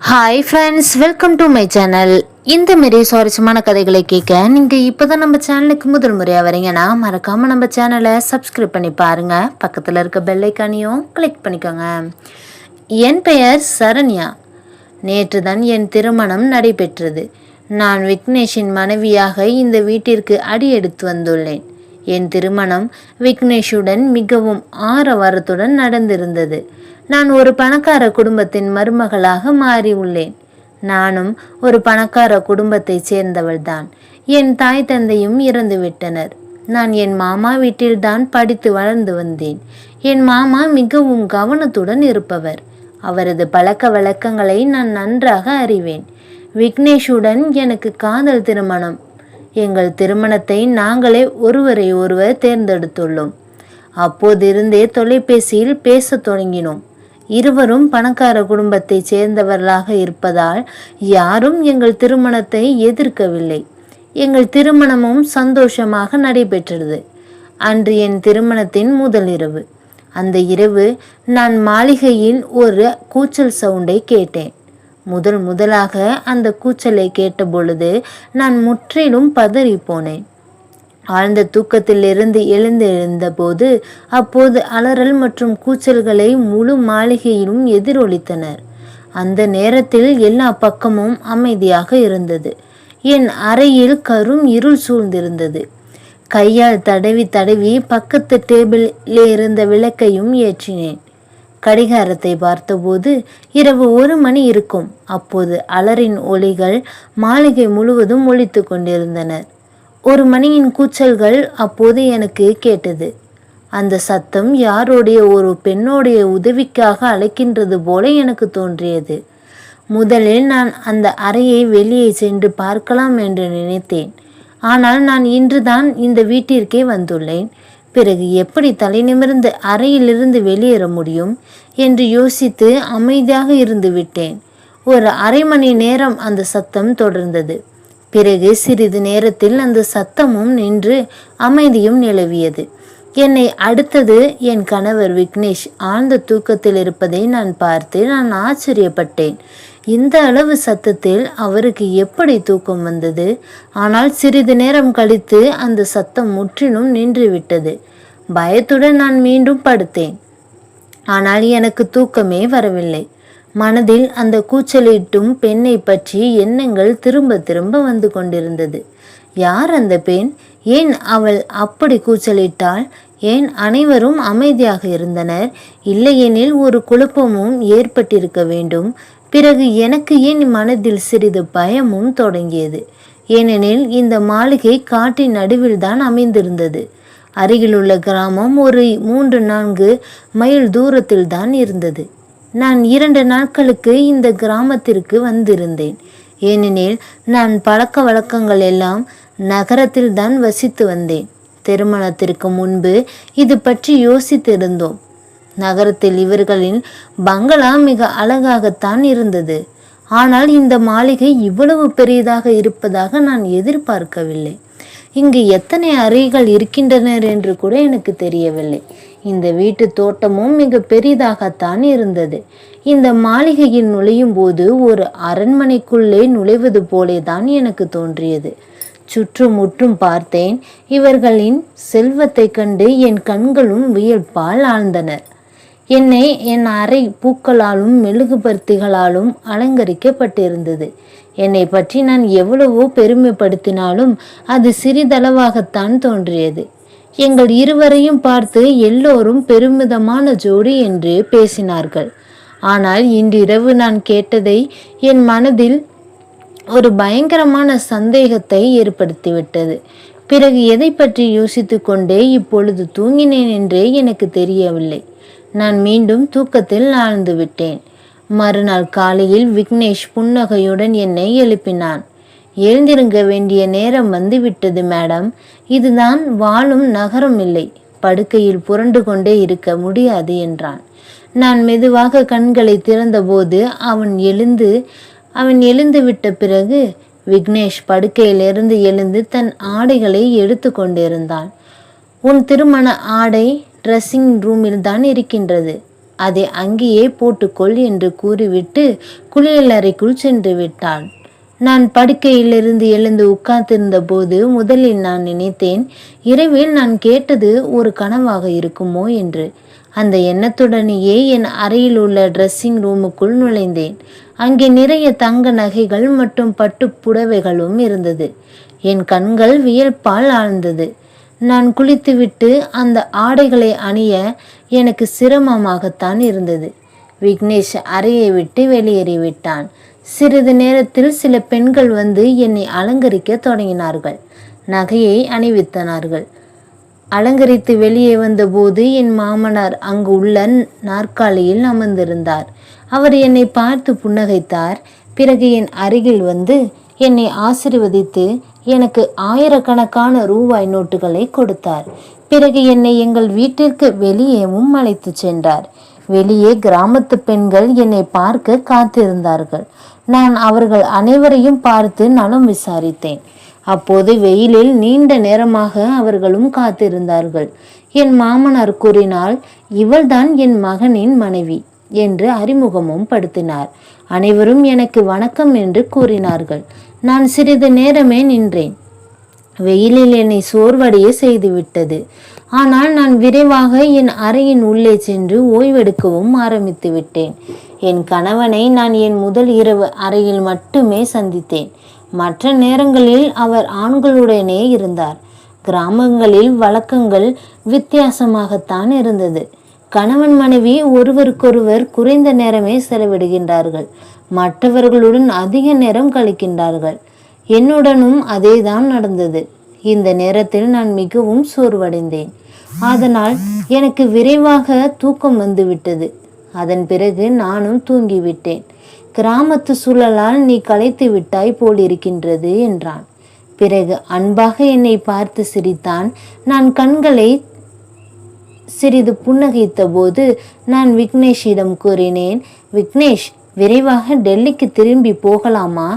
Hi friends welcome to my channel இந்த மாரி சுவாரஸ்யமான கதைகளை கேட்க நீங்கள் இப்போ தான் நம்ம சேனலுக்கு முதல் முறையாக வரீங்கன்னா மறக்காமல் நம்ம சேனலை சப்ஸ்கிரைப் பண்ணி பாருங்கள் பக்கத்தில் இருக்க பெல்லைக்கானையும் கிளிக் பண்ணிக்கோங்க. என் பெயர் சரண்யா. நேற்று தான் என் திருமணம் நடைபெற்றது. நான் விக்னேஷின் மனைவியாக இந்த வீட்டிற்கு அடி எடுத்து வந்துள்ளேன். என் திருமணம் விக்னேஷுடன் மிகவும் ஆரவாரத்துடன் நடந்திருந்தது. நான் ஒரு பணக்கார குடும்பத்தின் மருமகளாக மாறி உள்ளேன். நானும் ஒரு பணக்கார குடும்பத்தைச் சேர்ந்தவள்தான். என் தாய் தந்தையும் இறந்து விட்டனர் நான் என் மாமா வீட்டில்தான் படித்து வளர்ந்து வந்தேன். என் மாமா மிகவும் கவனத்துடன் இருப்பவர். அவரது பழக்க வழக்கங்களை நான் நன்றாக அறிவேன். விக்னேஷுடன் எனக்கு காதல் திருமணம். எங்கள் திருமணத்தை நாங்களே ஒருவரை ஒருவர் தேர்ந்தெடுத்துள்ளோம். அப்போதிருந்தே தொலைபேசியில் பேசத் தொடங்கினோம். இருவரும் பணக்கார குடும்பத்தைச் சேர்ந்தவர்களாக இருப்பதால் யாரும் எங்கள் திருமணத்தை எதிர்க்கவில்லை. எங்கள் திருமணமும் சந்தோஷமாக நடைபெற்றது. அன்று என் திருமணத்தின் முதல் இரவு. அந்த இரவு நான் மாளிகையில் ஒரு கூச்சல் சவுண்டை கேட்டேன். முதல் முதலாக அந்த கூச்சலை கேட்டபொழுது நான் முற்றிலும் பதறி போனேன். ஆழ்ந்த தூக்கத்திலிருந்து எழுந்திருந்தபோது அப்போது அலறல் மற்றும் கூச்சல்களை முழு மாளிகையிலும் எதிரொலித்தனர். அந்த நேரத்தில் எல்லா பக்கமும் அமைதியாக இருந்தது. என் அறையில் கரும் இருள் சூழ்ந்திருந்தது. கையால் தடவி தடவி பக்கத்து டேபிளில் இருந்த விளக்கையும் ஏற்றினேன். கடிகாரத்தை பார்த்தபோது இரவு ஒரு மணி இருக்கும். அப்போது அலரின் ஒளிகள் மாளிகை முழுவதும் ஒழித்து கொண்டிருந்தனர் ஒரு மணியின் கூச்சல்கள் அப்போது எனக்கு கேட்டது. அந்த சத்தம் யாருடைய ஒரு பெண்ணோடைய உதவிக்காக அழைக்கின்றது போல எனக்கு தோன்றியது. முதலில் நான் அந்த அறையை வெளியே சென்று பார்க்கலாம் என்று நினைத்தேன். ஆனால் நான் இன்றுதான் இந்த வீட்டிற்கே வந்துள்ளேன். பிறகு எப்படி தலை நிமிர்ந்து அறையிலிருந்து வெளியேற முடியும் என்று யோசித்து அமைதியாக இருந்து விட்டேன் ஒரு அரை மணி நேரம் அந்த சத்தம் தொடர்ந்தது. பிறகு சிறிது நேரத்தில் அந்த சத்தமும் நின்று அமைதியும் நிலவியது. என்னை அடுத்தது என் கணவர் விக்னேஷ் ஆழ்ந்த தூக்கத்தில் இருப்பதை நான் பார்த்து நான் ஆச்சரியப்பட்டேன். இந்த அளவு சத்தத்தில் அவருக்கு எப்படி தூக்கம் வந்தது? ஆனால் சிறிது நேரம் கழித்து அந்த சத்தம் முற்றிலும் நின்றுவிட்டது. பயத்துடன் நான் மீண்டும் படுத்தேன். ஆனால் எனக்கு தூக்கமே வரவில்லை. மனதில் அந்த கூச்சலிட்டும் பெண்ணை பற்றி எண்ணங்கள் திரும்ப திரும்ப வந்து கொண்டிருந்தது. யார் அந்த பெண்? ஏன் அவள் அப்படி கூச்சலிட்டாள்? ஏன் அனைவரும் அமைதியாக இருந்தனர்? இல்லையெனில் ஒரு குழப்பமும் ஏற்பட்டிருக்க வேண்டும். பிறகு எனக்கு ஏன் மனதில் சிறிது பயமும் தொடங்கியது? ஏனெனில் இந்த மாளிகை காட்டின் நடுவில் தான் அமைந்திருந்தது. அருகிலுள்ள கிராமம் ஒரு மூன்று நான்கு மைல் தூரத்தில் தான் இருந்தது. நான் இரண்டு நாட்களுக்கு இந்த கிராமத்திற்கு வந்திருந்தேன். ஏனெனில் நான் பழக்க வழக்கங்கள் எல்லாம் நகரத்தில் தான் வசித்து வந்தேன். திருமணத்திற்கு முன்பு இது பற்றி யோசித்திருந்தோம். நகரத்தில் இவர்களின் பங்களா மிக அழகாகத்தான் இருந்தது. ஆனால் இந்த மாளிகை இவ்வளவு பெரியதாக இருப்பதாக நான் எதிர்பார்க்கவில்லை. இங்கு எத்தனை அறைகள் இருக்கின்றனர் என்று கூட எனக்கு தெரியவில்லை. இந்த வீட்டு தோட்டமும் மிக பெரிதாகத்தான் இருந்தது. இந்த மாளிகையில் நுழையும் போது ஒரு அரண்மனைக்குள்ளே நுழைவது போலேதான் எனக்கு தோன்றியது. சுற்றுமுற்றும் பார்த்தேன் இவர்களின் செல்வத்தை கண்டு என் கண்களும் வியல்பால் ஆழ்ந்தனர் என்னை என் அறை பூக்களாலும் மெழுகுபர்த்திகளாலும் அலங்கரிக்கப்பட்டிருந்தது. என்னை பற்றி நான் எவ்வளவோ பெருமைப்படுத்தினாலும் அது சிறிதளவாகத்தான் தோன்றியது. எங்கள் இருவரையும் பார்த்து எல்லோரும் பெருமிதமான ஜோடி என்று பேசினார்கள். ஆனால் இன்றிரவு நான் கேட்டதை என் மனதில் ஒரு பயங்கரமான சந்தேகத்தை ஏற்படுத்திவிட்டது. பிறகு எதை பற்றி யோசித்து கொண்டே இப்பொழுது தூங்கினேன் என்றே எனக்கு தெரியவில்லை. நான் மீண்டும் தூக்கத்தில் ஆழ்ந்து விட்டேன். மறுநாள் காலையில் விக்னேஷ் புன்னகையுடன் என்னை எழுப்பினான். எழுந்திருங்க வேண்டிய நேரம் வந்துவிட்டது மேடம். இதுதான் வாழும் நகரம் இல்லை. படுக்கையில் புரண்டு கொண்டே இருக்க முடியாது என்றான். நான் மெதுவாக கண்களை திறந்தபோது அவன் எழுந்து அவன் எழுந்து விட்ட பிறகு விக்னேஷ் படுக்கையிலிருந்து எழுந்து தன் ஆடைகளை எடுத்து கொண்டிருந்தான். உன் திருமண ஆடை ட்ரெஸ்ஸிங் ரூமில் தான் இருக்கின்றது. அதை அங்கேயே போட்டுக்கொள் என்று கூறிவிட்டு குளியலறைக்குள் சென்று விட்டான் நான் படுக்கையிலிருந்து எழுந்து உட்கார்ந்திருந்த போது முதலில் நான் நினைத்தேன் இரவில் நான் கேட்டது ஒரு கனவாக இருக்குமோ? என்று. அந்த எண்ணத்துடனேயே என் அறையில் உள்ள ட்ரெஸ்ஸிங் ரூமுக்குள் நுழைந்தேன். அங்கே நிறைய தங்க நகைகள் மற்றும் பட்டு புடவைகளும் இருந்தது. என் கண்கள் வியல்பால் ஆழ்ந்தது. நான் குளித்துவிட்டு அந்த ஆடைகளை அணிய எனக்கு சிரமமாகத்தான் இருந்தது. விக்னேஷ் அறையை விட்டு வெளியேறிவிட்டான். சிறிது நேரத்தில் சில பெண்கள் வந்து என்னை அலங்கரிக்க தொடங்கினார்கள். நகையை அணிவித்தனார்கள். அலங்கரித்து வெளியே வந்தபோது என் மாமனார் அங்கு உள்ள நாற்காலியில் அமர்ந்திருந்தார். அவர் என்னை பார்த்து புன்னகைத்தார். பிறகு என் அருகில் வந்து என்னை ஆசிர்வதித்து எனக்கு ஆயிரக்கணக்கான ரூபாய் நோட்டுகளை கொடுத்தார். பிறகு என்னை எங்கள் வீட்டிற்கு வெளியேவும் அழைத்து சென்றார். வெளியே கிராமத்து பெண்கள் என்னை பார்க்க காத்திருந்தார்கள். நான் அவர்கள் அனைவரையும் பார்த்து நலம் விசாரித்தேன். அப்போது வெயிலில் நீண்ட நேரமாக அவர்களும் காத்திருந்தார்கள். என் மாமனார் கூறினால் இவள்தான் என் மகனின் மனைவி என்று அறிமுகமும் படுத்தினார். அனைவரும் எனக்கு வணக்கம் என்று கூறினார்கள். நான் சிறிது நேரமே நின்றேன். வெயிலில் என்னை சோர்வடைய செய்துவிட்டது. ஆனால் நான் விரைவாக என் அறையின் உள்ளே சென்று ஓய்வெடுக்கவும் ஆரம்பித்து விட்டேன். என் கணவனை நான் என் முதல் இரவு அறையில் மட்டுமே சந்தித்தேன். மற்ற நேரங்களில் அவர் ஆண்களுடனே இருந்தார். கிராமங்களில் வழக்கங்கள் வித்தியாசமாகத்தான் இருந்தது. கணவன் மனைவி ஒருவருக்கொருவர் குறைந்த நேரமே செலவிடுகின்றார்கள். மற்றவர்களுடன் அதிக நேரம் கழிக்கின்றார்கள். என்னுடனும் அதேதான் நடந்தது. இந்த நேரத்தில் நான் மிகவும் சோர்வடைந்தேன். அதனால் எனக்கு விரைவாக தூக்கம் வந்துவிட்டது. அதன் பிறகு நானும் தூங்கிவிட்டேன். கிராமத்து சூழலால் நீ களைத்து விட்டாய் போல் இருக்கின்றது என்றான். பிறகு அன்பாக என்னை பார்த்து சிரித்தான். நான் கண்களை சிறிது புன்னகைத்த போது நான் விக்னேஷிடம் கூறினேன் விக்னேஷ் விரைவாக டெல்லிக்கு திரும்பி போகலாமா?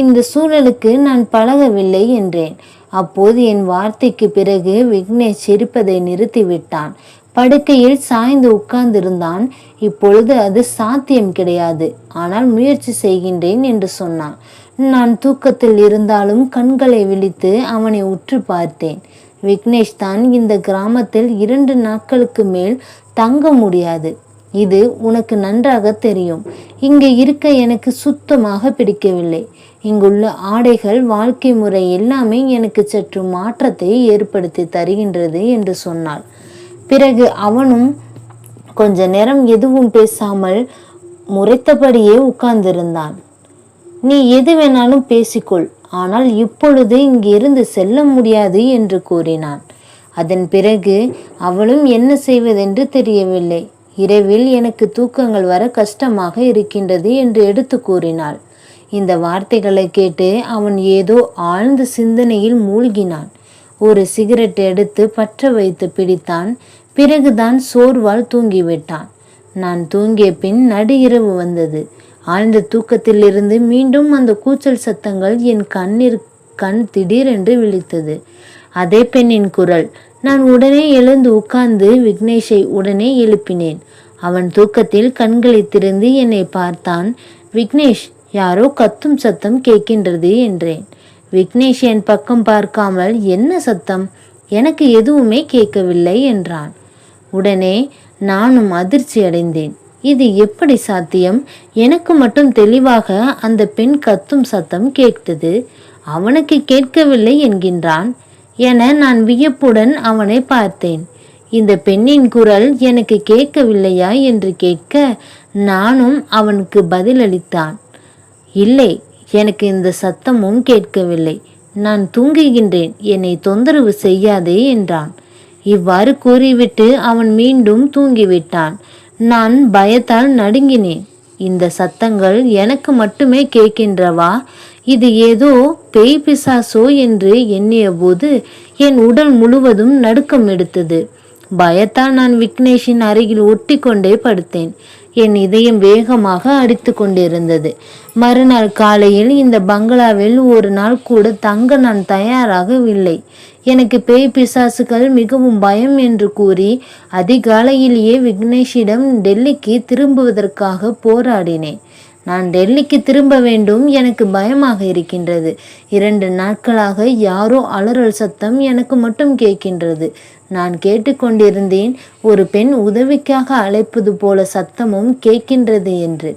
இந்த சூழலுக்கு நான் பழகவில்லை என்றேன். அப்போது என் வார்த்தைக்கு பிறகு விக்னேஷ் சிரிப்பதை நிறுத்திவிட்டான். படுக்கையில் சாய்ந்து உட்கார்ந்திருந்தான். இப்பொழுது அது சாத்தியம் கிடையாது. ஆனால் முயற்சி செய்கின்றேன் என்று சொன்னான். நான் தூக்கத்தில் இருந்தாலும் கண்களை விழித்து அவனை உற்று பார்த்தேன். விக்னேஷ் தான் இந்த கிராமத்தில் இரண்டு நாட்களுக்கு மேல் தங்க முடியாது. இது உனக்கு நன்றாக தெரியும். இங்கே இருக்க எனக்கு சுத்தமாக பிடிக்கவில்லை. இங்குள்ள ஆடைகள் வாழ்க்கை முறை எல்லாமே எனக்கு சற்று மாற்றத்தை ஏற்படுத்தி தருகின்றது என்று சொன்னாள். பிறகு அவனும் கொஞ்ச நேரம் எதுவும் பேசாமல் முறைத்தபடியே உட்கார்ந்திருந்தான். நீ எது வேணாலும் பேசிக்கொள் ஆனால் இப்பொழுது இங்கிருந்து செல்ல முடியாது என்று கூறினான். அதன் பிறகு அவளும் என்ன செய்வதென்று தெரியவில்லை. இரவில் எனக்கு தூக்கங்கள் வர கஷ்டமாக இருக்கின்றது என்று எடுத்து கூறினாள். இந்த வார்த்தைகளை கேட்டு அவன் ஏதோ ஆழ்ந்த சிந்தனையில் மூழ்கினான். ஒரு சிகரெட் எடுத்து பற்ற வைத்து பிடித்தான். பிறகுதான் சோர்வால் தூங்கிவிட்டான். நான் தூங்கிய பின் நடு இரவு வந்தது. ஆழ்ந்த தூக்கத்திலிருந்து மீண்டும் அந்த கூச்சல் சத்தங்கள் என் கண்ணிற் கண் திடீரென்று விழித்தது. அதே பெண்ணின் குரல் நான் உடனே எழுந்து உட்கார்ந்து விக்னேஷை உடனே எழுப்பினேன். அவன் தூக்கத்தில் கண்களை திறந்து என்னை பார்த்தான். விக்னேஷ் யாரோ கத்தும் சத்தம் கேட்கின்றது என்றேன். விக்னேஷ் என் பக்கம் பார்க்காமல் என்ன சத்தம்? எனக்கு எதுவுமே கேட்கவில்லை என்றான். உடனே நானும் அதிர்ச்சி அடைந்தேன். இது எப்படி சாத்தியம்? எனக்கு மட்டும் தெளிவாக அந்த பெண் கத்தும் சத்தம் கேட்டது. அவனுக்கு கேட்கவில்லை என்கின்றான். என நான் வியப்புடன் அவனை பார்த்தேன். இந்த பெண்ணின் குரல் எனக்கு கேட்கவில்லையா என்று கேட்க நானும் அவனுக்கு பதிலளித்தான். இல்லை எனக்கு இந்த சத்தமும் கேட்கவில்லை. நான் தூங்குகின்றேன் என்னை தொந்தரவு செய்யாதே என்றான். இவ்வாறு கூறிவிட்டு அவன் மீண்டும் தூங்கிவிட்டான். நான் பயத்தால் நடுங்கினேன். இந்த சத்தங்கள் எனக்கு மட்டுமே கேட்கின்றவா? இது ஏதோ பேய் பிசாசோ என்று எண்ணிய போது என் உடல் முழுவதும் நடுக்கம் எடுத்தது. பயத்தால் நான் விக்னேஷின் அருகில் ஒட்டி கொண்டே படுத்தேன். என் இதயம் வேகமாக அடித்து கொண்டிருந்தது. மறுநாள் காலையில் இந்த பங்களாவில் ஒரு நாள் கூட தங்க நான் தயாராகவில்லை. எனக்கு பேய் பிசாசுகள் மிகவும் பயம் என்று கூறி அதிகாலையிலேயே விக்னேஷிடம் டெல்லிக்கு திரும்புவதற்காக போராடினேன். நான் டெல்லிக்கு திரும்ப வேண்டும் எனக்கு பயமாக இருக்கின்றது. இரண்டு நாட்களாக யாரோ அலறல் சத்தம் எனக்கு மட்டும் கேட்கின்றது. நான் கேட்டுக்கொண்டிருந்தேன் ஒரு பெண் உதவிக்காக அழைப்பது போல சத்தமும் கேட்கின்றது என்று.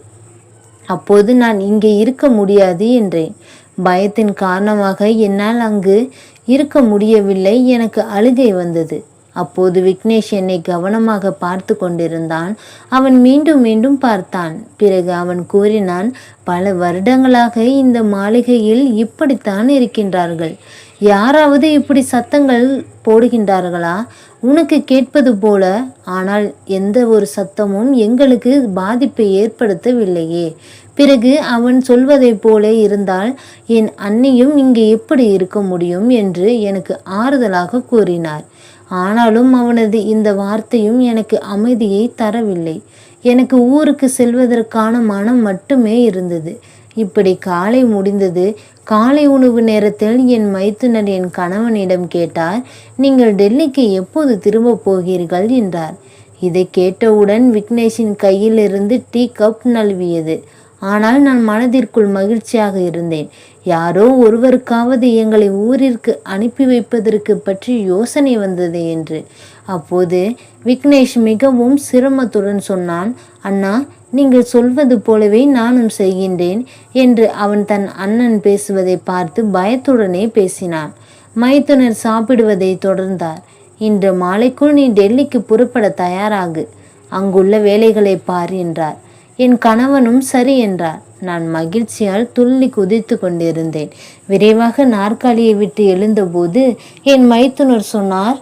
அப்போது நான் இங்கே இருக்க முடியாது என்றேன். பயத்தின் காரணமாக என்னால் அங்கு இருக்க முடியவில்லை எனக்கு அழுகை வந்தது. அப்போது விக்னேஷ் என்னை கவனமாக பார்த்து கொண்டிருந்தான். அவன் மீண்டும் மீண்டும் பார்த்தான். பிறகு அவன் கூறினான் பல வருடங்களாக இந்த மாளிகையில் இப்படித்தான் இருக்கின்றார்கள். யாராவது இப்படி சத்தங்கள் போடுகின்றார்களா? உனக்கு கேட்பது போல. ஆனால் எந்த ஒரு சத்தமும் எங்களுக்கு பாதிப்பை ஏற்படுத்தவில்லையே. பிறகு அவன் சொல்வதைப் போல இருந்தால் என் அன்னையும் இங்கே எப்படி இருக்க முடியும் என்று எனக்கு ஆறுதலாக கூறினார். ஆனாலும் அவனது இந்த வார்த்தையும் எனக்கு அமைதியை தரவில்லை. எனக்கு ஊருக்கு செல்வதற்கான மனம் மட்டுமே இருந்தது. இப்படி காலை முடிந்தது காலை உணவு நேரத்தில் என் மைத்துனர் என் கணவனிடம் கேட்டார் நீங்கள் டெல்லிக்கு எப்போது திரும்ப போகிறீர்கள்? என்றார். இதை கேட்டவுடன் விக்னேஷின் கையிலிருந்து டீ கப் நழுவியது. ஆனால் நான் மனதிற்குள் மகிழ்ச்சியாக இருந்தேன். யாரோ ஒருவருக்காவது எங்களை ஊரிற்கு அனுப்பி வைப்பதற்கு பற்றி யோசனை வந்தது என்று. அப்போது விக்னேஷ் மிகவும் சிரமத்துடன் சொன்னான் அண்ணா நீங்கள் சொல்வது போலவே நானும் செய்கின்றேன் என்று அவன் தன் அண்ணன் பேசுவதை பார்த்து பயத்துடனே பேசினான். மைத்துனர் சாப்பிடுவதை தொடர்ந்தார். இன்று மாலைக்குள் நீ டெல்லிக்கு புறப்பட தயாராகு. அங்குள்ள வேலைகளை பார் என்றார். என் கணவனும் சரி என்றார். நான் மகிழ்ச்சியால் துள்ளி குதித்து கொண்டிருந்தேன். விரைவாக நாற்காலியை விட்டு எழுந்தபோது என் மைத்துனர் சொன்னார்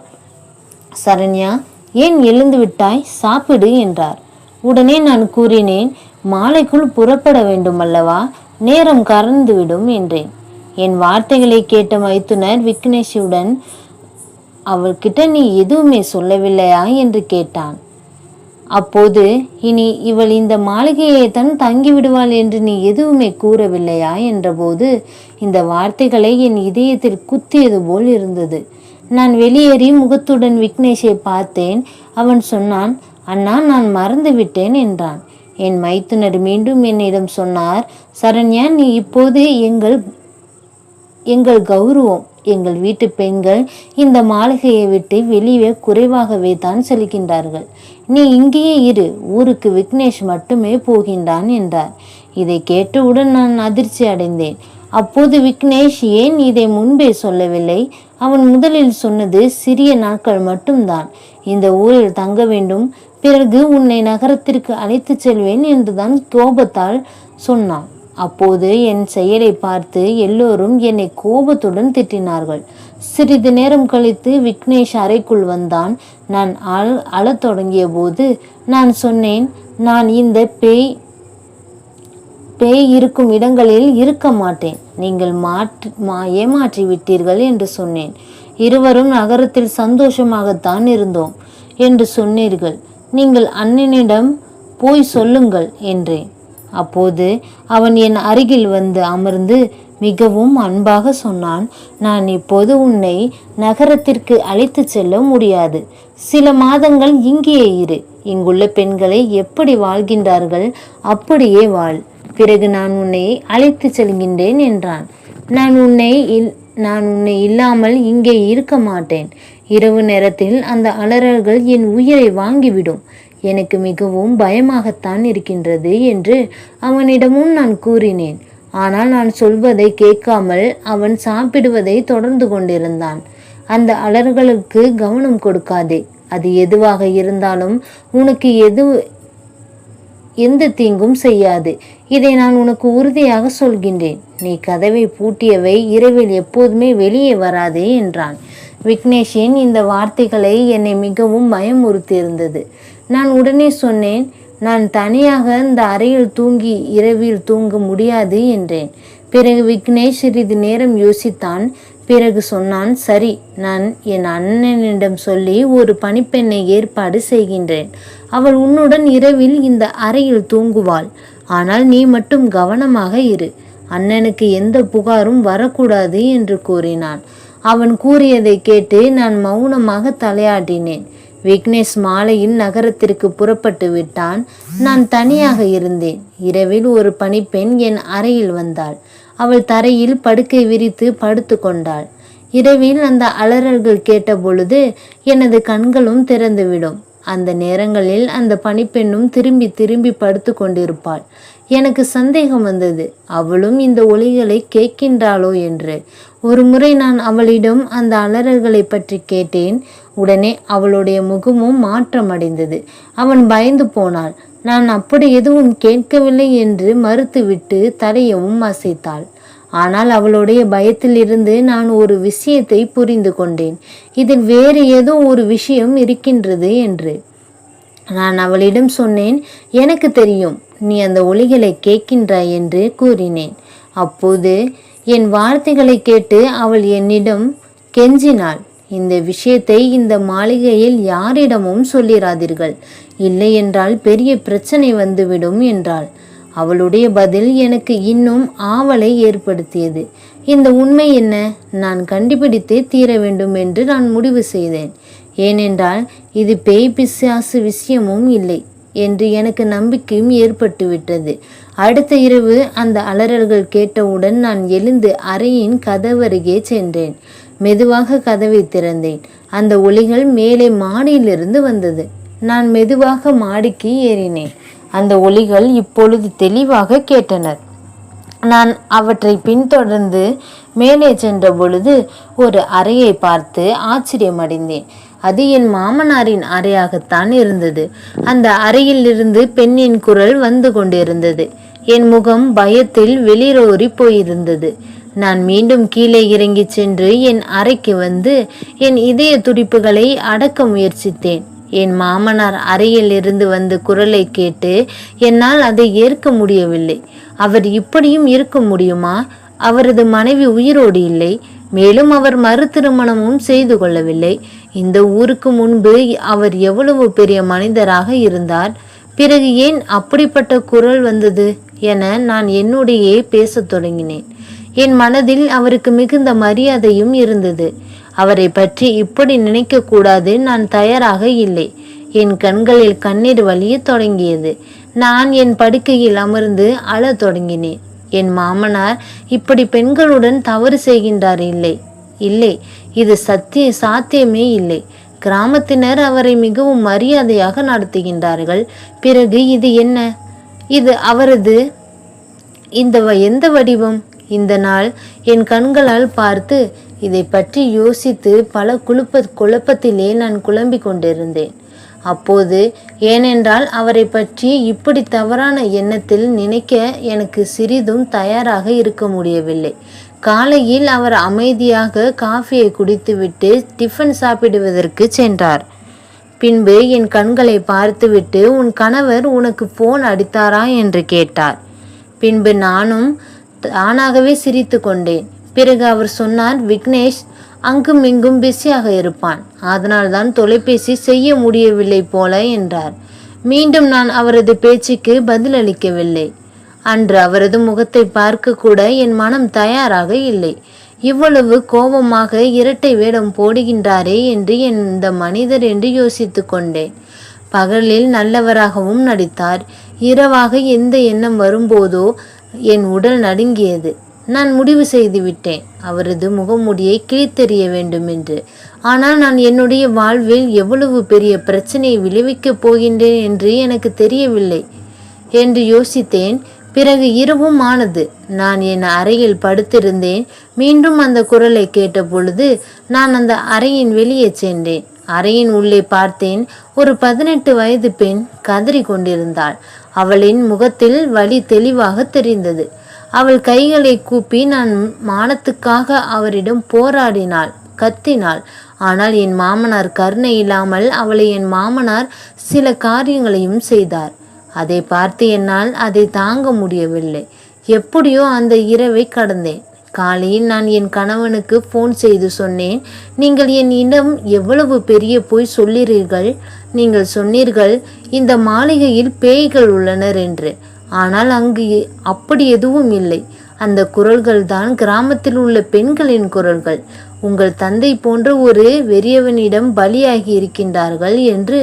சரண்யா ஏன் எழுந்து விட்டாய்? சாப்பிடு என்றார். உடனே நான் கூறினேன் மாலைக்குள் புறப்பட வேண்டும் அல்லவா நேரம் கறந்துவிடும் என்றேன். என் வார்த்தைகளை கேட்ட மைத்துனர் விக்னேஷுடன் அவள்கிட்ட நீ எதுவுமே சொல்லவில்லையா? என்று கேட்டான். அப்போது இனி இவள் இந்த மாளிகையை தான் தங்கிவிடுவாள் என்று நீ எதுவுமே கூறவில்லையா என்றபோது இந்த வார்த்தைகளை என் இதயத்தில் குத்தியது போல் இருந்தது. நான் வெளியேறி முகத்துடன் விக்னேஷை பார்த்தேன். அவன் சொன்னான் அண்ணா நான் மறந்து விட்டேன் என்றான். என் மைத்துனர் மீண்டும் என்னிடம் சொன்னார் சரண்யா நீ இப்போது எங்கள் எங்கள் கௌரவம். எங்கள் வீட்டு பெண்கள் இந்த மாளிகையை விட்டு வெளியே குறைவாகவே தான் செல்கின்றார்கள். நீ இங்கேயே இரு ஊருக்கு விக்னேஷ் மட்டுமே போகின்றான் என்றார். இதை கேட்டவுடன் நான் அதிர்ச்சி அடைந்தேன். அப்போது விக்னேஷ் ஏன் இதை முன்பே சொல்லவில்லை? அவன் முதலில் சொன்னது சிறிய நாட்கள் மட்டும்தான். இந்த ஊரில் தங்க வேண்டும். பிறகு உன்னை நகரத்திற்கு அழைத்துச் செல்வேன் என்றுதான் கோபத்தால் சொன்னான். அப்போது என் செயலை பார்த்து எல்லோரும் என்னை கோபத்துடன் திட்டினார்கள். சிறிது நேரம் கழித்து விக்னேஷ் அறைக்குள் வந்தான். நான் அழ அழத் தொடங்கிய போது நான் சொன்னேன் நான் இந்த பேய் பேய் இருக்கும் இடங்களில் இருக்க மாட்டேன். நீங்கள் மாற்றி மா ஏமாற்றி விட்டீர்கள் என்று சொன்னேன். இருவரும் நகரத்தில் சந்தோஷமாகத்தான் இருந்தோம் என்று சொன்னீர்கள். நீங்கள் அண்ணனிடம் போய் சொல்லுங்கள் என்றேன். அப்போது அவன் என் அருகில் வந்து அமர்ந்து மிகவும் அன்பாக சொன்னான் நான் இப்போது உன்னை நகரத்திற்கு அழைத்து செல்ல முடியாது. சில மாதங்கள் இங்கேயே இரு. இங்குள்ள பெண்களை எப்படி வாழ்கின்றார்கள் அப்படியே வாழ். பிறகு நான் உன்னை அழைத்து செல்கின்றேன் என்றான். நான் உன்னை இல் நான் உன்னை இல்லாமல் இங்கே இருக்க மாட்டேன். இரவு நேரத்தில் அந்த அலறல்கள் என் உயிரை வாங்கிவிடும். எனக்கு மிகவும் பயமாகத்தான் இருக்கின்றது என்று அவனிடமும் நான் கூறினேன். ஆனால் நான் சொல்வதை கேட்காமல் அவன் சாப்பிடுவதை தொடர்ந்து கொண்டிருந்தான். அந்த அலர்களுக்கு கவனம் கொடுக்காதே. அது எதுவாக இருந்தாலும் உனக்கு எது எந்த தீங்கும் செய்யாது. இதை நான் உனக்கு உறுதியாக சொல்கின்றேன். நீ கதவை பூட்டியவை இரவில் எப்போதுமே வெளியே வராதே என்றான். விக்னேஷின் இந்த வார்த்தைகளை என்னை மிகவும் பயமுறுத்தியிருந்தது. நான் உடனே சொன்னேன் நான் தனியாக இந்த அறையில் தூங்கி இரவில் தூங்க முடியாது என்றேன். பிறகு விக்னேஷ் சிறிது நேரம் யோசித்தான். பிறகு சொன்னான் சரி நான் என் அண்ணனிடம் சொல்லி ஒரு பணிப்பெண்ணை ஏற்பாடு செய்கின்றேன். அவள் உன்னுடன் இரவில் இந்த அறையில் தூங்குவாள். ஆனால் நீ மட்டும் கவனமாக இரு. அண்ணனுக்கு எந்த புகாரும் வரக்கூடாது என்று கூறினான். அவன் கூறியதை கேட்டு நான் மௌனமாக தலையாட்டினேன். விக்னேஷ் மாலையில் நகரத்திற்கு புறப்பட்டு விட்டான். நான் தனியாக இருந்தேன். இரவில் ஒரு பணிப்பெண் என் அறையில் வந்தாள். அவள் தரையில் படுக்கை விரித்து படுத்து கொண்டாள். இரவில் அந்த அலறல்கள் கேட்டபொழுது எனது கண்களும் திறந்துவிடும். அந்த நேரங்களில் அந்த பணிப்பெண்ணும் திரும்பி திரும்பி படுத்து கொண்டிருப்பாள். எனக்கு சந்தேகம் வந்தது. அவளும் இந்த ஒலிகளை கேட்கின்றாளோ? என்று. ஒரு முறை நான் அவளிடம் அந்த அலறல்களை பற்றி கேட்டேன். உடனே அவளுடைய முகமும் மாற்றமடைந்தது. அவன் பயந்து போனாள். நான் அப்படி எதுவும் கேட்கவில்லை என்று மறுத்துவிட்டு தலையவும் அசைத்தாள். ஆனால் அவளுடைய பயத்திலிருந்து நான் ஒரு விஷயத்தை புரிந்து கொண்டேன். இதில் வேறு ஏதோ ஒரு விஷயம் இருக்கின்றது என்று. நான் அவளிடம் சொன்னேன். எனக்கு தெரியும். நீ அந்த ஒளிகளை கேட்கின்றாய் என்று கூறினேன். அப்போது என் வார்த்தைகளை கேட்டு அவள் என்னிடம் கெஞ்சினாள். இந்த விஷயத்தை இந்த மாளிகையில் யாரிடமும் சொல்லிராதீர்கள். இல்லையென்றால் பெரிய பிரச்சனை வந்துவிடும் என்றாள். அவளுடைய பதில் எனக்கு இன்னும் ஆவலை ஏற்படுத்தியது. இந்த உண்மை என்ன? நான் கண்டுபிடித்தே தீர வேண்டும் என்று நான் முடிவு செய்தேன். ஏனென்றால் இது பேய் பிசாசு விஷயமும் இல்லை என்று எனக்கு நம்பிக்கையும் ஏற்பட்டுவிட்டது. அடுத்த இரவு அந்த அலறல்கள் கேட்டவுடன் நான் எழுந்து அறையின் கதவருகே சென்றேன். மெதுவாக கதவை திறந்தேன். அந்த ஒலிகள் மேலே மாடியிலிருந்து வந்தது. நான் மெதுவாக மாடிக்கு ஏறினேன். அந்த ஒலிகள் இப்பொழுது தெளிவாக கேட்டனர். நான் அவற்றை பின்தொடர்ந்து மேலே சென்ற பொழுது ஒரு அறையை பார்த்து ஆச்சரியமடைந்தேன். அது என் மாமனாரின் அறையாகத்தான் இருந்தது. அந்த அறையிலிருந்து பெண்ணின் குரல் வந்து கொண்டிருந்தது. என் முகம் பயத்தில் வெளிரோறி போயிருந்தது. நான் மீண்டும் கீழே இறங்கி சென்று என் அறைக்கு வந்து என் இதய துடிப்புகளை அடக்க முயற்சித்தேன். என் மாமனார் அறையில் இருந்து வந்து குரலை கேட்டு என்னால் அதை ஏற்க முடியவில்லை. அவர் இப்படியும் இருக்க முடியுமா? அவரது மனைவி உயிரோடு இல்லை. மேலும் அவர் மறு திருமணமும் செய்து கொள்ளவில்லை. இந்த ஊருக்கு முன்பு அவர் எவ்வளவு பெரிய மனிதராக இருந்தார்? பிறகு ஏன் அப்படிப்பட்ட குரல் வந்தது? என நான் என்னுடையே பேசத் தொடங்கினேன். என் மனதில் அவருக்கு மிகுந்த மரியாதையும் இருந்தது. அவரை பற்றி இப்படி நினைக்கக்கூடாது நான் தயாராக இல்லை. என் கண்களில் கண்ணீர் வலிய தொடங்கியது. நான் என் படுக்கையில் அமர்ந்து அழத் தொடங்கினேன். என் மாமனார் இப்படி பெண்களுடன் தவறு செய்கின்றார் இல்லை. இல்லை இது சத்திய சாத்தியமே இல்லை. கிராமத்தினர் அவரை மிகவும் மரியாதையாக நடத்துகின்றார்கள். பிறகு இது என்ன? இது அவரது இந்த எந்த வடிவம்? இந்த நாள் என் கண்களால் பார்த்து இதை பற்றி யோசித்து பல குழுப்ப குழப்பத்திலே நான் குழம்பிக் கொண்டிருந்தேன். அப்போது ஏனென்றால் அவரை பற்றி இப்படி தவறான எண்ணத்தில் நினைக்க எனக்கு சிறிதும் தயாராக இருக்க முடியவில்லை. காலையில் அவர் அமைதியாக காஃபியை குடித்துவிட்டு டிஃபன் சாப்பிடுவதற்கு சென்றார். பின்பு என் கண்களை பார்த்துவிட்டு உன் கணவர் உனக்கு போன் அடித்தாரா? என்று கேட்டார். பின்பு நானும் தானாகவே சிரித்து கொண்டேன். பிறகு அவர் சொன்னார் விக்னேஷ் அங்கும் இங்கும் பிஸியாக இருப்பான். அதனால்தான் தொலைபேசி செய்ய முடியவில்லை போல என்றார். மீண்டும் நான் அவரது பேச்சுக்கு பதிலளிக்கவில்லை. அன்று அவரது முகத்தை பார்க்க கூட என் மனம் தயாராக இல்லை. இவ்வளவு கோபமாக இரட்டை வேடம் போடுகின்றாரே என்று இந்த மனிதர் என்று யோசித்து கொண்டேன். பகலில் நல்லவராகவும் நடித்தார். இரவாக எந்த எண்ணம் வரும்போதோ என் உடல் நடுங்கியது. நான் முடிவு செய்து விட்டேன். அவரது முகமுடியை கிழித்தெறிய வேண்டும் என்று ஆனால் நான் என்னுடைய வாழ்வில் எவ்வளவு பெரிய பிரச்சனையை விளைவிக்கப் போகின்றேன் என்று எனக்கு தெரியவில்லை என்று யோசித்தேன். பிறகு இரவும் ஆனது. நான் என் அறையில் படுத்திருந்தேன். மீண்டும் அந்த குரலை கேட்ட பொழுது நான் அந்த அறையின் வெளியே சென்றேன். அறையின் உள்ளே பார்த்தேன். ஒரு பதினெட்டு வயது பெண் கதறி கொண்டிருந்தாள். அவளின் முகத்தில் வலி தெளிவாக தெரிந்தது. அவள் கைகளை கூப்பி நான் மானத்துக்காக அவரிடம் போராடினாள் கத்தினாள் ஆனால் என் மாமனார் கருணை இல்லாமல் அவளை என் மாமனார் சில காரியங்களையும் செய்தார். அதை பார்த்து என்னால் அதை தாங்க முடியவில்லை. எப்படியோ அந்த இரவை கடந்தேன். காலையில் நான் என் கணவனுக்கு ஃபோன் செய்து சொன்னேன். நீங்கள் என் எவ்வளவு பெரிய போய் சொல்லிறீர்கள் நீங்கள் சொன்னீர்கள் இந்த மாளிகையில் பேய்கள் உள்ளனர் என்று. ஆனால் அங்கு அப்படி எதுவும் இல்லை. அந்த குரல்கள் தான் கிராமத்தில் உள்ள பெண்களின் குரல்கள். உங்கள் தந்தை போன்ற ஒரு வெறியவனிடம் பலியாகி இருக்கின்றார்கள் என்று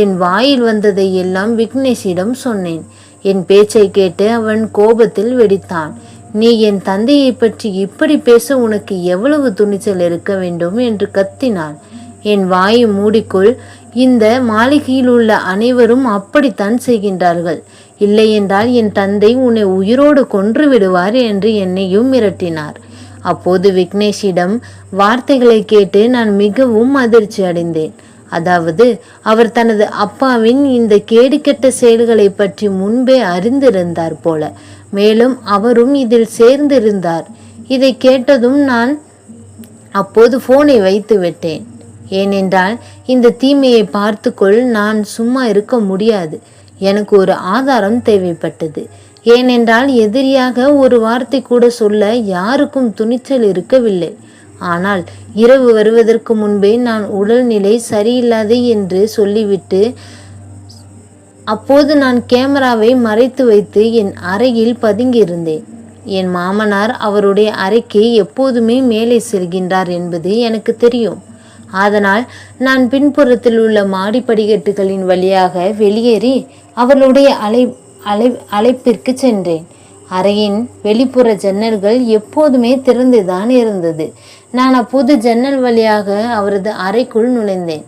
என் வாயில் வந்ததை எல்லாம் விக்னேஷிடம் சொன்னேன். என் பேச்சை கேட்டு அவன் கோபத்தில் வெடித்தான். நீ என் தந்தையை பற்றி இப்படி பேச உனக்கு எவ்வளவு துணிச்சல் இருக்க வேண்டும் என்று கத்தினான் என் வாயை மூடிக்குள். இந்த மாளிகையில் உள்ள அனைவரும் அப்படித்தான் செய்கின்றார்கள். இல்லையென்றால் என் தந்தை உன்னை உயிரோடு கொன்று விடுவார் என்று என்னையும் மிரட்டினார். அப்போது விக்னேஷிடம் வார்த்தைகளை கேட்டு நான் மிகவும் அதிர்ச்சி அடைந்தேன். அதாவது அவர் தனது அப்பாவின் இந்த கேடுகெட்ட செயல்களை பற்றி முன்பே அறிந்திருந்தார் போல. மேலும் அவரும் இதில் சேர்ந்திருந்தார். இதை கேட்டதும் நான் அப்போது போனை வைத்து விட்டேன். ஏனென்றால் இந்த தீமையை பார்த்துக்கொள் நான் சும்மா இருக்க முடியாது. எனக்கு ஒரு ஆதாரம் தேவைப்பட்டது. ஏனென்றால் எதிரியாக ஒரு வார்த்தை கூட சொல்ல யாருக்கும் துணிச்சல் இருக்கவில்லை. ஆனால் இரவு வருவதற்கு முன்பே நான் உடல்நிலை சரியில்லாது என்று சொல்லிவிட்டு அப்போது நான் கேமராவை மறைத்து வைத்து என் அறையில் பதுங்கியிருந்தேன். என் மாமனார் அவருடைய அறைக்கு எப்போதுமே மேலே செல்கின்றார் என்பது எனக்கு தெரியும். அதனால் நான் பின்புறத்தில் உள்ள மாடி படிக்கட்டுகளின் வழியாக வெளியேறி அவருடைய அலை அலை அழைப்பிற்கு சென்றேன். அறையின் வெளிப்புற ஜன்னல்கள் எப்போதுமே திறந்துதான் இருந்தது. நான் அப்போது ஜன்னல் வழியாக அவரது அறைக்குள் நுழைந்தேன்.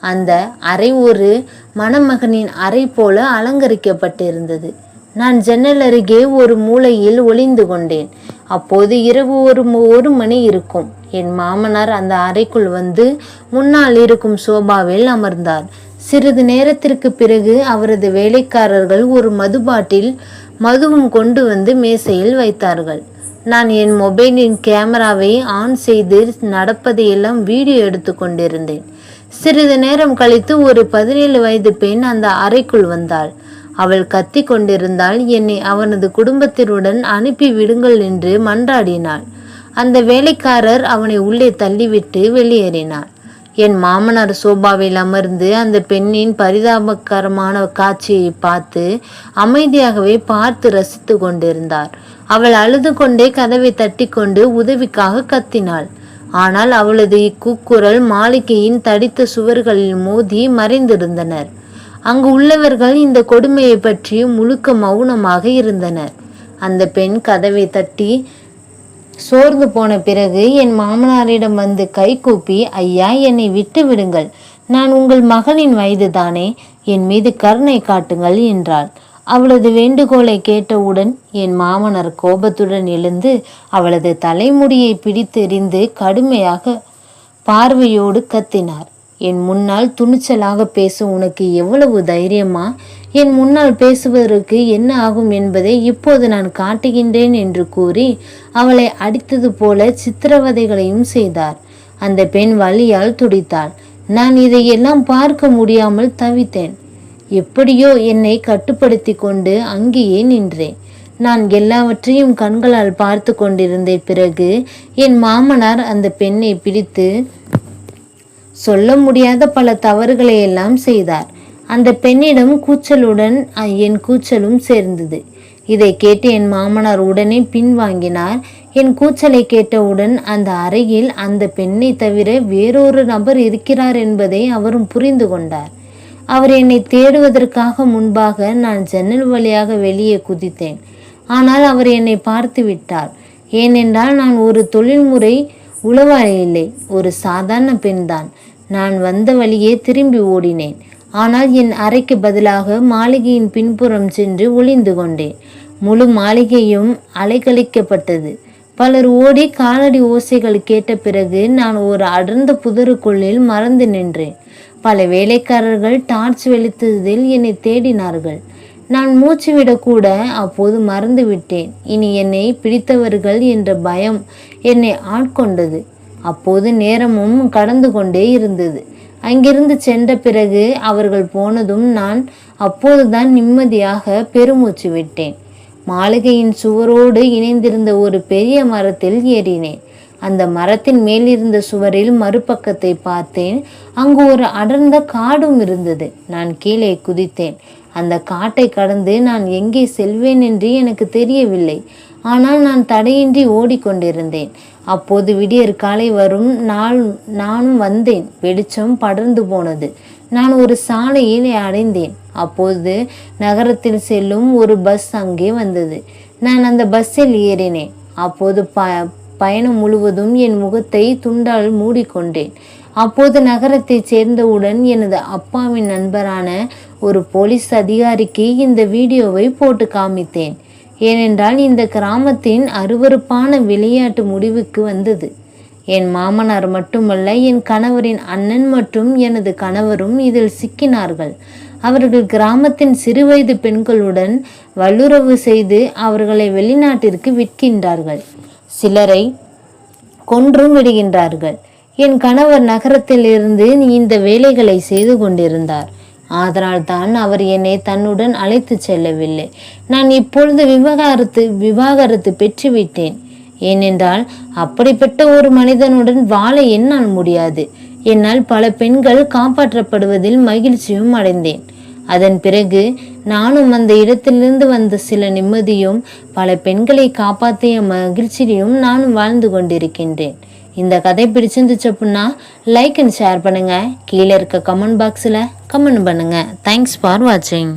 அந்த அறை ஒரு மணமகனின் அறை போல அலங்கரிக்கப்பட்டிருந்தது. நான் ஜன்னல் அருகே ஒரு மூலையில் ஒளிந்து கொண்டேன். அப்போது இரவு ஒரு ஒரு மணி இருக்கும். என் மாமனார் அந்த அறைக்குள் வந்து முன்னால் இருக்கும் சோபாவில் அமர்ந்தார். சிறிது நேரத்திற்கு பிறகு அவரது வேலைக்காரர்கள் ஒரு மதுபாட்டில் மதுவும் கொண்டு வந்து மேசையில் வைத்தார்கள். நான் என் மொபைலின் கேமராவை ஆன் செய்து நடப்பதையெல்லாம் வீடியோ எடுத்து கொண்டிருந்தேன். சிறிது நேரம் கழித்து ஒரு பதினேழு வயது பெண் அந்த அறைக்குள் வந்தாள். அவள் கத்தி கொண்டிருந்தால் என்னை அவனது குடும்பத்தினுடன் அனுப்பி விடுங்கள் என்று மன்றாடினாள். அந்த வேலைக்காரர் அவனை உள்ளே தள்ளிவிட்டு வெளியேறினார். என் மாமனார் சோபாவில் அமர்ந்து அந்த பெண்ணின் பரிதாபகரமான காட்சியை பார்த்து அமைதியாகவே பார்த்து ரசித்து கொண்டிருந்தார். அவள் அழுது கொண்டே கதவை தட்டி கொண்டு உதவிக்காக கத்தினாள். ஆனால் அவளது இக்கூக்குரல் மாளிகையின் தடித்த சுவர்களில் மோதி மறைந்திருந்தனர். அங்கு உள்ளவர்கள் இந்த கொடுமையை பற்றி முழுக்க மௌனமாக இருந்தனர். அந்த பெண் கதவை தட்டி சோர்ந்து போன பிறகு என் மாமனாரிடம் வந்து கை கூப்பி ஐயா என்னை விட்டு விடுங்கள். நான் உங்கள் மகனின் வயதுதானே. என் மீது கருணை காட்டுங்கள் என்றாள். அவளது வேண்டுகோளை கேட்டவுடன் என் மாமனார் கோபத்துடன் எழுந்து அவளது தலைமுடியை பிடித்தெறிந்து கடுமையாக பார்வையோடு கத்தினார். என் முன்னால் துணிச்சலாக பேச உனக்கு எவ்வளவு தைரியமா? என் முன்னால் பேசுவதற்கு என்ன ஆகும் என்பதை இப்போது நான் காட்டுகின்றேன் என்று கூறி அவளை அடித்தது போல சித்திரவதைகளையும் செய்தார். அந்த பெண் வழியால் துடித்தாள். நான் இதையெல்லாம் பார்க்க முடியாமல் தவித்தேன். எப்படியோ என்னை கட்டுப்படுத்தி கொண்டு அங்கேயே நின்றேன். நான் எல்லாவற்றையும் கண்களால் பார்த்து கொண்டிருந்த பிறகு என் மாமனார் அந்த பெண்ணை பிடித்து சொல்ல முடியாத பல தவறுகளை எல்லாம் செய்தார். அந்த பெண்ணிடம் கூச்சலுடன் என் கூச்சலும் சேர்ந்தது. இதை கேட்டு என் மாமனார் உடனே பின்வாங்கினார் என் கூச்சலை கேட்டவுடன் அந்த அறையில் அந்த பெண்ணை தவிர வேறொரு நபர் இருக்கிறார் என்பதை அவரும் புரிந்து கொண்டார். அவர் என்னை தேடுவதற்காக முன்பாக நான் ஜன்னல் வழியாக வெளியே குதித்தேன். ஆனால் அவர் என்னை பார்த்து விட்டார். ஏனென்றால் நான் ஒரு தொழில்முறை உளவாளி இல்லை ஒரு சாதாரண பெண்தான். நான் வந்த வழியே திரும்பி ஓடினேன். ஆனால் என் அறைக்கு பதிலாக மாளிகையின் பின்புறம் சென்று ஒளிந்து கொண்டேன். முழு மாளிகையும் அலைக்கழிக்கப்பட்டது பலர் ஓடி காலடி ஓசைகள் கேட்ட பிறகு நான் ஒரு அடர்ந்த புதருக்குள்ளில் மறந்து நின்றேன். பல வேலைக்காரர்கள் டார்ச் வெளித்ததில் என்னை தேடினார்கள். நான் மூச்சு விடக்கூட அப்போது மறந்து விட்டேன் இனி என்னை பிடித்தவர்கள் என்ற பயம் என்னை ஆட்கொண்டது. அப்போது நேரமும் கடந்து கொண்டே இருந்தது. அங்கிருந்து சென்ற பிறகு அவர்கள் போனதும் நான் அப்போதுதான் நிம்மதியாக பெருமூச்சு விட்டேன். மாளிகையின் சுவரோடு இணைந்திருந்த ஒரு பெரிய மரத்தில் ஏறினேன். அந்த மரத்தின் மேலிருந்த சுவரில் மறுபக்கத்தை பார்த்தேன். அங்கு ஒரு அடர்ந்த காடும் இருந்தது. நான் கீழே குதித்தேன். அந்த காட்டை கடந்து நான் எங்கே செல்வேன் என்று எனக்கு தெரியவில்லை. ஆனால் நான் தடையின்றி ஓடிக்கொண்டிருந்தேன். அப்போது விடியற் காலை வரும் நாள் நானும் வந்தேன். வெளிச்சம் படர்ந்து போனது. நான் ஒரு சாலையில் அடைந்தேன். அப்போது நகரத்தில் செல்லும் ஒரு பஸ் அங்கே வந்தது. நான் அந்த பஸ்ஸில் ஏறினேன். அப்போது ப பயணம் முழுவதும் என் முகத்தை துண்டால் மூடிக்கொண்டேன். அப்போது நகரத்தைச் சேர்ந்தவுடன் எனது அப்பாவின் நண்பரான ஒரு போலீஸ் அதிகாரிக்கு இந்த வீடியோவை போட்டு காமித்தேன். ஏனென்றால் இந்த கிராமத்தின் அருவருப்பான விளையாட்டு முடிவுக்கு வந்தது. என் மாமனார் மட்டுமல்ல என் கணவரின் அண்ணன் மற்றும் எனது கணவரும் இதில் சிக்கினார்கள். அவர்கள் கிராமத்தின் சிறுவயது பெண்களுடன் வல்லுறவு செய்து அவர்களை வெளிநாட்டிற்கு விற்கின்றார்கள். சிலரை கொன்றும் விடுகின்றார்கள். என் கணவர் நகரத்தில் இருந்து இந்த வேலைகளை செய்து கொண்டிருந்தார். அதனால்தான் அவர் என்னை தன்னுடன் அழைத்து செல்லவில்லை. நான் இப்பொழுது விவகாரத்து விவாகரத்து பெற்றுவிட்டேன். ஏனென்றால் அப்படிப்பட்ட ஒரு மனிதனுடன் வாழ என்னால் முடியாது. என்னால் பல பெண்கள் காப்பாற்றப்படுவதில் மகிழ்ச்சியும் அடைந்தேன். அதன் பிறகு நானும் அந்த இடத்திலிருந்து வந்த சில நிம்மதியும் பல பெண்களை காப்பாற்றிய மகிழ்ச்சியையும் நானும் வாழ்ந்து கொண்டிருக்கின்றேன். இந்த கதை பிடிச்சிருந்துச்சு அப்படின்னா லைக் அண்ட் ஷேர் பண்ணுங்கள் கீழே இருக்க கமெண்ட் பாக்ஸில் கமெண்ட் பண்ணுங்கள் தேங்க்ஸ் ஃபார் வாட்சிங்